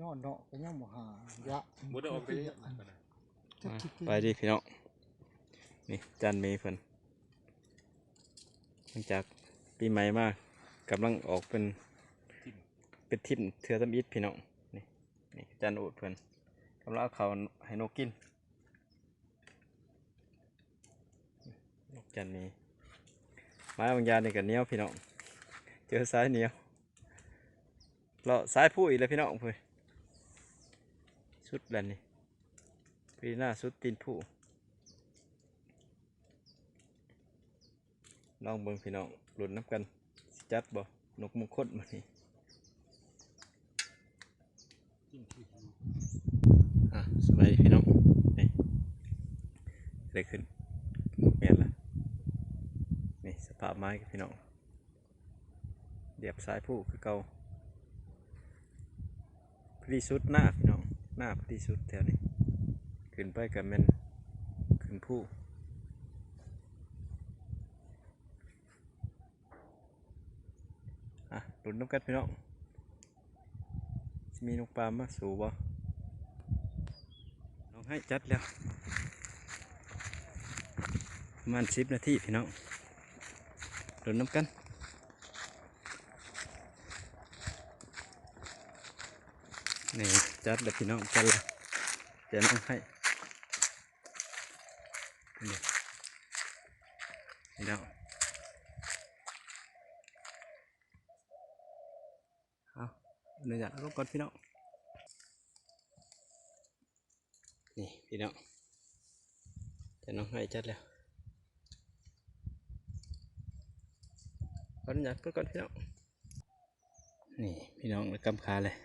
นอนเนาะก็ยังบ่หายะบ่ได้ออกไปเยอะนะก็ได้จักคิดไปดิพี่น้องนี่จานเมย์เพิ่นหลังจากปีใหม่มากำลังออกเป็นเป็นทิมเถื่อตำอิดพี่น้องนี่นี่จานอูดเพิ่นกำลังเอาเขาวให้นกกินนกจานเมย์ไม้บางอยางนี่กับเหนี้ยวพี่น้องเจอสายเหนียวเลาะสายผู้อีกแล้วพี่น้องเพื่อน สุดแล้วนี่ปีหน้าสุดตีนผู้ลองเบิ่งพี่น้องหลุดน้ำกันจัดบ่นกมงคลมานี่อะสบายพี่น้องนี่ได้ขึ้นเมียนละนี่สภาพไม้กับพี่น้องเดียบสายผู้คือเก่าพอดีสุดหน้าพี่ น้องหน้าพอดีสุดแถวนี้ ขึ้นไปกับแมนขึ้นผู้อะหลุนน้ำกันพี่น้อง มีนกปลามาสูบ่น้องให้จัดแล้ว ประมาณสิบนาทีพี่น้องหลุนน้ำกันนี่ จัดแล้วพี่น้องจัดล้วเดี๋ยวน้องให้นี่นี่น้องเอาเนื้อหยัดลงก่อนพี่น้องนี่พี่น้องเดี๋ยวน้องให้จัดแล้วก่อนหยัดก่อนก่อนพี่น้องนี่พี่น้องแล้วกำคาเลย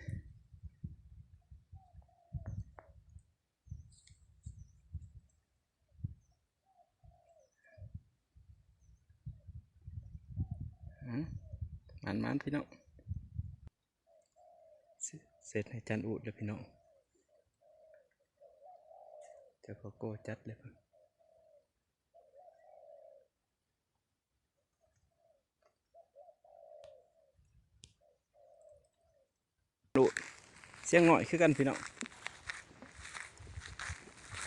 มันมันพี่น้องเสร็จให้จันอูดเลยพี่น้องเจ้าโกโก้จัดเลยพี่นดูดเสียงหน่อยคือกันพี่น้อง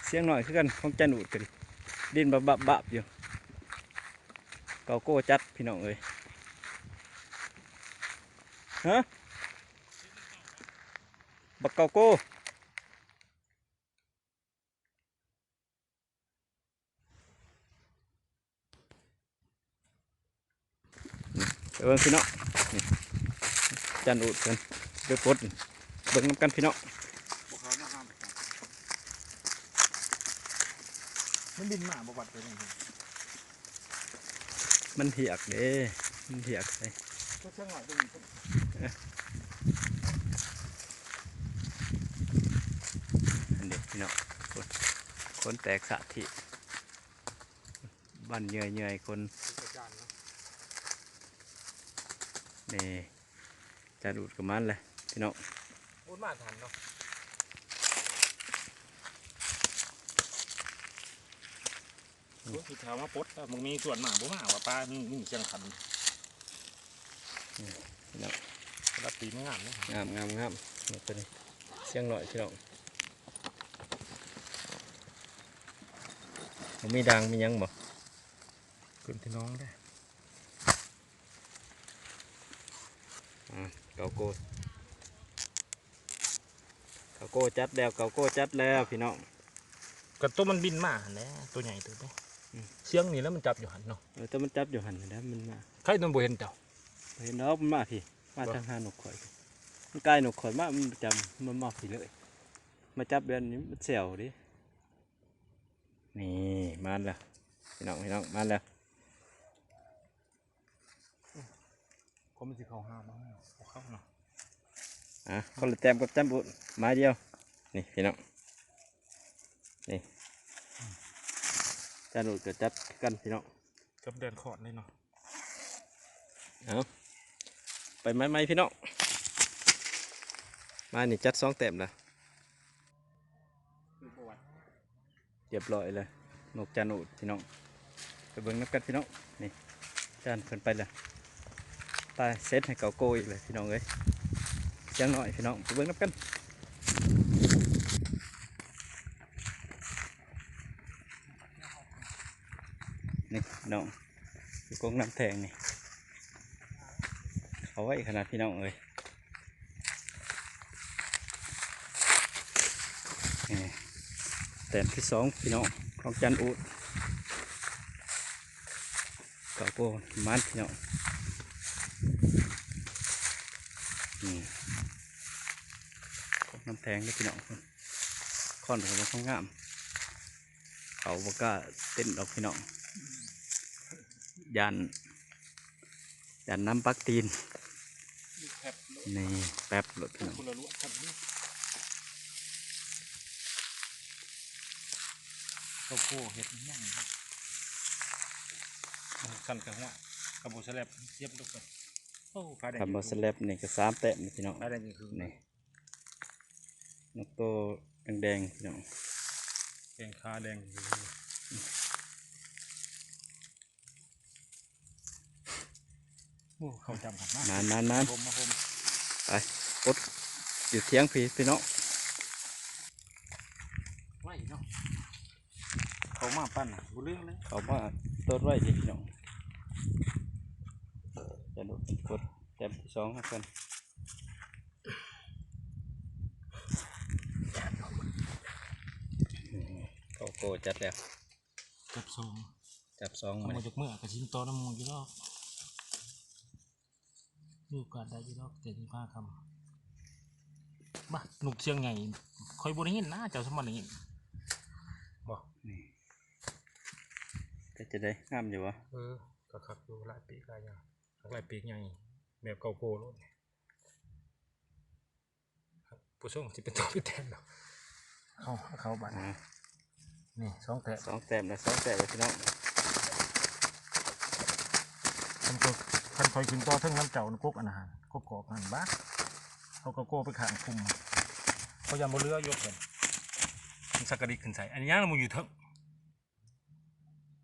เสียงหน่อยคือกันของจันอูดกันดินบับบับบับอยู่โกโก้จัดพี่น้องเอ้ย ฮะบักเกาโก้นี่ไปเบิ่งพี่น้องนี่จันอุดกันเดือดปดเบิ่งน้ำกันพี่น้องบ่เขามาห้ามมันบินมาบ่วัดไปนี่มันเหียกเด้มันเหียกเลยก็เชียงใหม่ตรงนี้อัน เด็กพี่น้องคนคนแตกสะทิบ้านเหนื่อยเหนื่อยๆคนอาจารย์เนาะนี่จันอุดกับมันเลยพี่น้องพูดมาทันเนาะรู้สึกถามว่าปดมึงมีส่วนหมาบ่มาว่าปลานี่นี่เชียงขันพี่น้อ งรับตีไม่งามเนาะงามงามงามนี่ตัวนี้เสียงหน่อยพี่น้องบ่มีดังมีหยังบ่คุณพี่น้องได้อ่าเกาโก้เกาโก้จัดแล้วเกาโก้จัดแล้วพี่น้องกับตัวมันบินมาหั่นแหละตัวใหญ่ตัวนี้อืมเสียงนี่แล้วมันจับอยู่หันเนาะเออแต่มันจับอยู่หันนะมันมาใครตัวบ่เห็นเจ้าเห็นดอกมันมาพี่ มาบ่ทางหาหนกข่อยพี่มันใกล้หนกข่อยมามันจำมันมาพี่เลย มาจับเดือนนี้มันเสียวดินี่มาแล้วพี่น้องพี่น้องมาแล้วผมมันสิเข้าห้ามมาเอาเข้าเนาะอะคนละแต้มกับแต้มบุญไม้เดียว นี่พี่น้องนี่จานอุดก็จัดกันพี่น้องกับเดินขอดเลยเนาะเอา ไปไม้ไม้พี่น้องไม้นี่จัดสองเต็มละเรียบร้อยเลยนกจานุพี่น้องไปเบิ้งนับกันพี่น้องนี่จานเพิ่นไปเลยไปเซตให้เก่าโกยเลยพี่น้องเอ้ยจังหน่อยพี่น้องไปเบิ้งนับกันนี่น้องกงน้ำแทงนี่ เขาไว้ขนาดพี่น้องเลยแต้มที่สองพี่น้องของจันอุดเก่าโปมันพี่น้องนี่น้ำแทงนี่พี่น้องค่อนของมันค่อนงาม เขาบกล้าเต้นดอกพี่น้องยันยันน้ำปักตีน นี่แป๊บรถพี่น้องคนละลุ้ครับนี่ข้าวโพดเห็ดย่างครับกันกับหัวกับบุษแลบเย็บลูกกันโอ้ฟ้าแดงทำบอสแลบนี่ก็สามแต้มพี่น้องฟ้าแดงคือนี่นกโตแดงๆพี่น้องแกงขาแดงโอ้เขาจำครับนานนานนานผมมาผม ไปปดอยู่เที่ยงพี่พี่น้องไล่เนาะเขามาปั้นอะบุเรื่องเลยเขามาต้นไว้ดิพี่น้องจะโดดเป็นกดแต้มที่สองครับกันเขาโกจัดแล้วจับซองจับสองเอามามาจากเมื่อกระชินโตน้ำมูกี่รอบ มีโอกาสได้กี่รอบเจ็ดสิบห้าคำมาหนุกเชียงไงคอยบนหินนะเจ้าสมบัติหินบอกนี่ก็จะได้งามอยู่วะเออก็คักอยู่หลายปีกหลายอย่างคักหลายปีกใหญ่แบบเก่าโกรถครับผู้ชมจะเป็นตัวเป็นแทนเนาะเข้าเข้าบ้านอ่านี่สองแตะสองแต้มแล้วสองแต้มแล้วพี่น้องท่านก็ ท่านคอยขึ้นต่อทั้งน้ำเจ้าน้ำกกอันอาหารกกกอกอันบ้าเขาก็โก้ไปขางคุมเขายังบนเรือยกกันมันสักกระดิกขึ้นใส่อันนี้ย่างมันอยู่เถอะ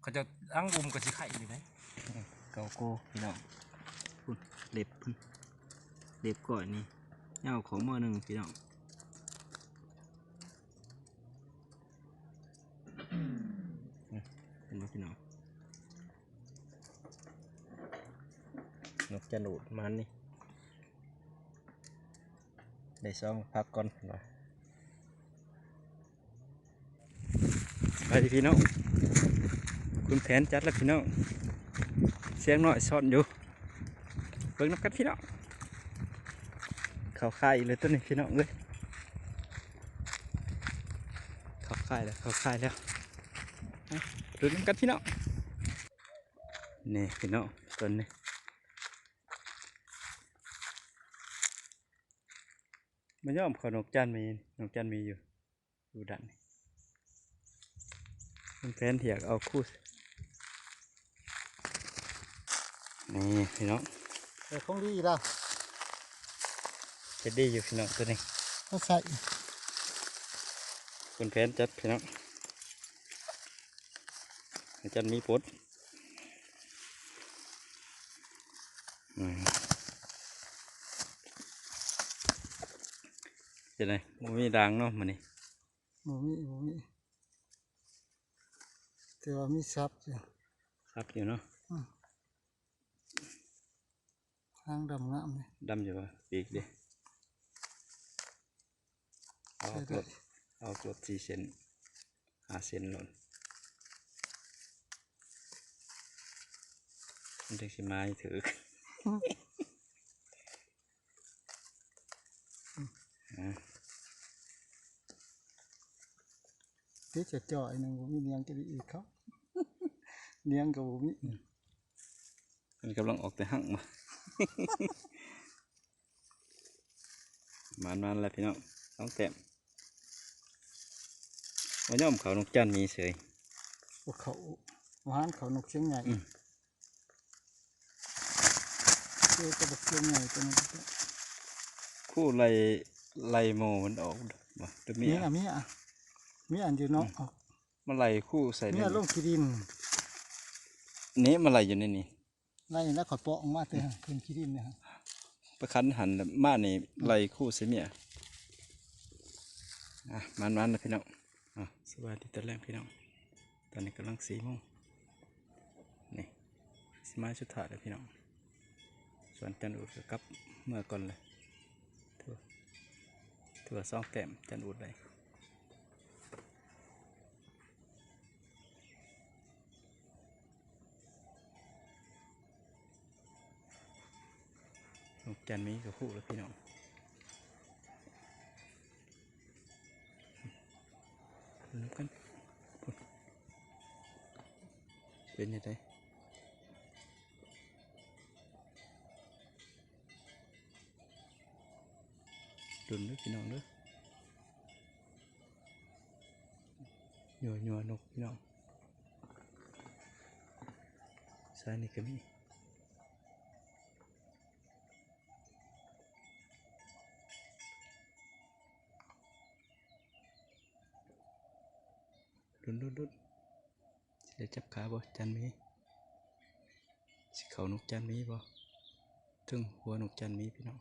เขาจะอ้างอุ้มกับสิไข่อยู่ไหมเกาโก้พี่น้องพุ่นเล็บพุ่นเล็บก่อนนี่เงาของมือหนึ่งพี่น้องเห็นไหมพี่น้องนก จะหนูดมันนี่ได้ซองพักก่อนหน่อยไปพี่น้องคุณแผนจัดแล้วพี่น้องเสียงหน่อยซ่อนอยู่เบิ่งนับกันพี่น้องเขาค่ายเลยตัวนี้พี่น้องเลยเขาค่ายแล้วเขาค่ายแล้วเอาดูนับกันพี่น้องนี่พี่น้องตัวนี้ มันย่อมเขอนกจันมีนกจันมีอยู่ดูดันนี่คุณแผนเถียกเอาคู่นี่พี่น้องแต่ของดีละจะดีอยู่พี่น้องตัวนี้ก็ใส่คุณแผนจัดพี่น้องให้จัดมีปด จะไหนบ่มีด่างเนาะมันนี่บ่มีบ่มีแต่ว่ามีซับอยู่ซับอยู่เนาะทางดำงามเลยดำอยู่ปะปีกดิเอาใช่กได้รดเอากรดสี่เซนห้าเซนหล่นมันถึงสิไม้ถืออ่า ที่จะจ่อยหนึงบ่มีเนียงจะดีอีกเขาเนียงกับบ่มีมันกำลังออกแต่หั่งมามานมันแล้วพี่น้องต้องแต้มว่าย่อมเขานกจันทร์มีเฉยพวกเขาหวานเขานกเชียงใหญ่อืมเจอกับเชียงใหญ่ตัวนั้นก็คู่ไล่ไล่โมมันออกบ่หรือมีมีอะอะมีอะ มีอันอยู่เนาะออกมันไล่คู่ใส่มีในอะลงกีดินนี้มันไล่อยู่ในนี้ไล่แล้วขอยเปาะออกมาเถอะขึ้นกีดินเนี่ยฮะประคันหันมานี่ไล่คู่ใส่เมียอะมันมันแล้วพี่น้องอะสวัสดีตอนแรกพี่น้องตอนนี้กำลังสี่โมงนี่สิมาชุดถ่ายเลยพี่น้องส่วนจันอูดก็กลับเมื่อก่อนเลยถือว่าถือว่าสองแต้มจันอูดเลย จันมีกับคู่แล้วพี่น้องลุ้นกันพุ่นเป็นยังไงดุนเด้อพี่น้องเด้อหยัวหยัวนกพี่น้องซ้ายนี่ก็มี ดุนดุนดุนสิได้จับขาบ่จันมีสิเขานกจันมีบ่ถึงหัวนกจันมีพี่น้อง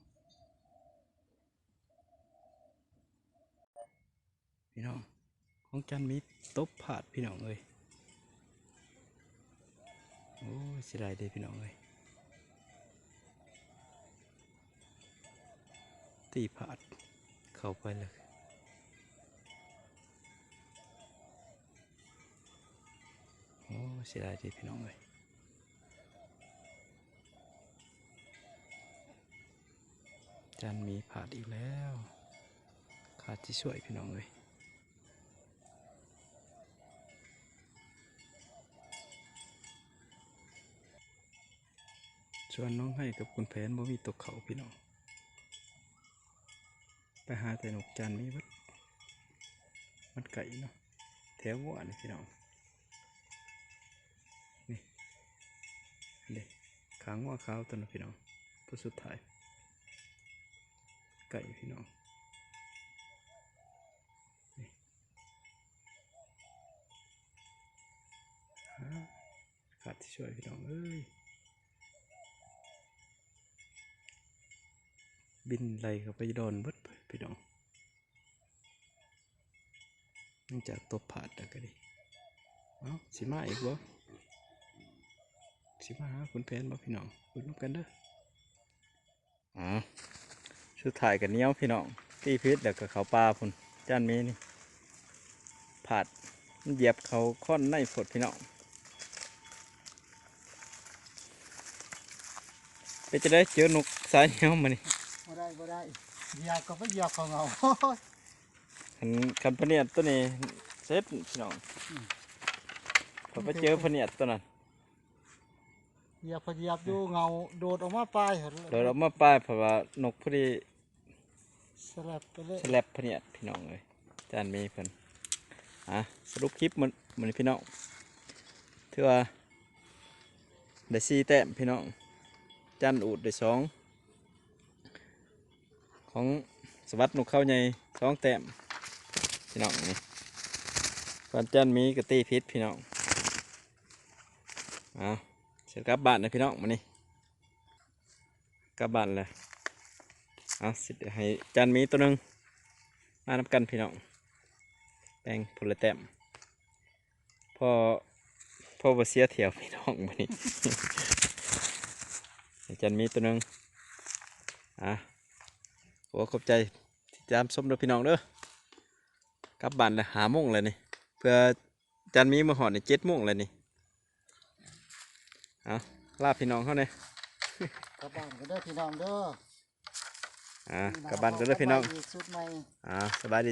พี่น้อง ของจันมีตบผาดพี่น้องเอ้ยโอ้เสียดายเด้พี่น้องเอ้ยตีผาดเข้าไปเลย เสียดายเด้พี่น้องเอ้ยจันมีผาดอีกแล้ว ขาดที่ช่วยพี่น้องเอ้ยชวนน้องให้กับคุณแผนบ่มีตกเขาพี่น้อง ไปหาแต่นกจันทร์มีวัดมันไก่เนาะแถวหัวนี่พี่น้อง เด็กขางว่าขาวตัวนะพี่น้องผู้สุดท้ายไก่พี่น้องฮะขาดที่ช่วยพี่น้องเอ้ยบินไหลเข้าไปโดนบดพี่น้องเนื่องจากตัวผาดแล้วก็ดิเอ้าสิมาอีกบ่ สิมาหาคุณแผนบ่พี่น้องคุยนำกันเด้ออ๋อชุดถ่ายกันเนี้ยวพี่น้องตีพิษแล้วก็เขาปลาพุ่นจานมีนี่ผาดมันเหยียบเขาค่อนในฝดพี่น้องไปจะได้เจอนกสายเนี้ยวมานี่บ่ได้บ่ได้เหยียบก็ไปเหยียบของเราคันคันพะเนียดตัวนี้เซ็ตพี่น้องพอไปเจอพะเนียดตัวนั้น เหยียบพอเหยียบอยู่เงาโดดออกมาปลายหั่นเดี๋ยวเรามาป้ายเพราะว่านกพอดีสลับไปเลยสแลบพะเนียดพี่น้องเลยจานมีเพิ่นอะสรุปคลิปมันมันพี่น้องถือว่าได้สี่แต้มพี่น้องจานอูดได้สองของสวัสดนกเข้าใหญ่สองแต้มพี่น้องนี่ก่อนจานมีกะตีพิษพี่น้องเอ้า เสร็จกลับบ้านนะพี่น้องมานี่กลับบ้านเลยเอาสิให้จานมีตัวหนึ่งมานับกันพี่น้องแบ่งผลแต้มพอพอบเสียเถียวพี่น้องมานี่จานมีตัวหนึ่งอะโอ้ขอบใจที่ตามชมเด้อพี่น้องเด้อกลับบ้านเลยหาโมงเลยนี่เพื่อจานมีมาหอดในเจ็ดโมงเลยนี่ เอาลาพี่น้องเขาเนี่ยกลับบ้านก็ได้อพี่น้องเด้ออะกลับบ้านกันเด้อพี่น้องกลับบ้าอีกสุดใหม่ อ่าสบายดี